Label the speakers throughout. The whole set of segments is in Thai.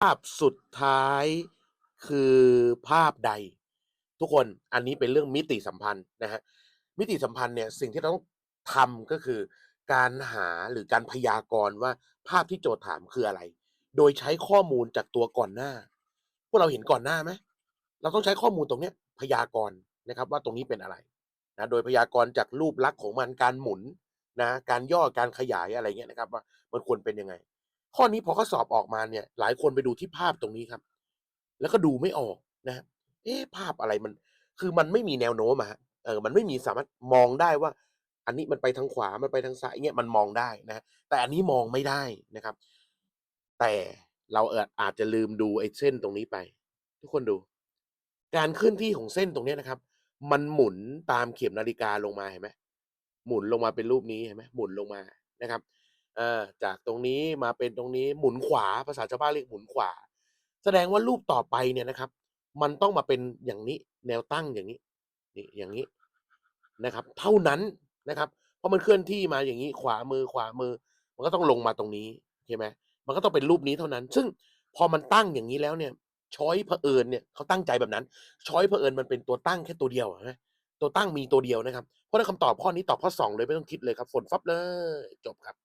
Speaker 1: ภาพสุดท้ายคือภาพใด ทุกคนอันนี้เป็นเรื่องมิติสัมพันธ์นะฮะมิติสัมพันธ์เนี่ยสิ่งที่เราต้องทำก็คือ การหาหรือการพยากรณ์ว่าภาพที่โจทย์ถามคืออะไร โดยใช้ข้อมูลจากตัวก่อนหน้า พวกเราเห็นก่อนหน้าไหมเราต้องใช้ข้อมูลตรงเนี้ยพยากรณ์นะครับว่าตรงนี้เป็นอะไรนะโดยพยากรณ์จากรูปลักษณ์ของมันการหมุนนะการย่อการขยายอะไรเงี้ยนะครับว่ามันควรเป็นยังไง ข้อนี้พอข้อสอบออกมาเนี่ย หลายคนไปดูที่ภาพตรงนี้ครับ แล้วก็ดูไม่ออกนะ เอ๊ะภาพอะไรมัน คือมันไม่มีแนวโน้มอะฮะเออ มันไม่มีสามารถมองได้ว่า อันนี้มันไปทางขวา มันไปทางซ้ายเงี้ยมันมองได้นะ แต่อันนี้มองไม่ได้นะครับ แต่เราเอออาจจะลืมดูไอ้เส้นตรงนี้ไป ทุกคนดู การเคลื่อนที่ของเส้นตรงนี้นะครับ มันหมุนตามเข็มนาฬิกาลงมาเห็นไหมหมุนลงมาเป็นรูปนี้เห็นไหมหมุนลงมานะครับ ออจากตรงนี้มาเป็นตรงนี้หมุนขวาภาษาชาวบ้านเรียกหมุนขวา แสดงว่ารูปต่อไปเนี่ยนะครับ มันต้องมาเป็นอย่างนี้แนวตั้งอย่างนี้นี่อย่างนี้นะครับ เท่านั้นนะครับเพราะมันเคลื่อนที่มาอย่างนี้ขวามือขวามือ มันก็ต้องลงมาตรงนี้ใช่ไหมมันก็ต้องเป็นรูปนี้เท่านั้น ซึ่งพอมันตั้งอย่างนี้แล้วเนี่ยช้อยเผอิญเนี่ยเขาตั้งใจแบบนั้น ช้อยเผอิญมันเป็นตัวตั้งแค่ตัวเดียวนะตัวตั้งมีตัวเดียวนะครับ เพราะฉะนั้นคำตอบข้อนี้ตอบข้อสองเลยไม่ต้องคิดเลยครับ ฝนฟับเลยจบครับ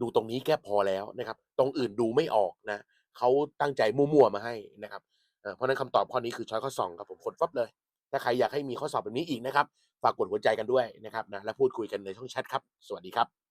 Speaker 1: ดูตรงนี้แค่พอแล้วนะครับ ตรงอื่นดูไม่ออกนะเขาตั้งใจมั่วๆมาให้นะครับเพราะนั้นคำตอบข้อนี้คือช้อยข้อสองครับผมคนฟับเลย ถ้าใครอยากให้มีข้อสอบแบบนี้อีกนะครับ ฝากกดหัวใจกันด้วยนะครับนะและพูดคุยกันในช่องแชทครับ สวัสดีครับ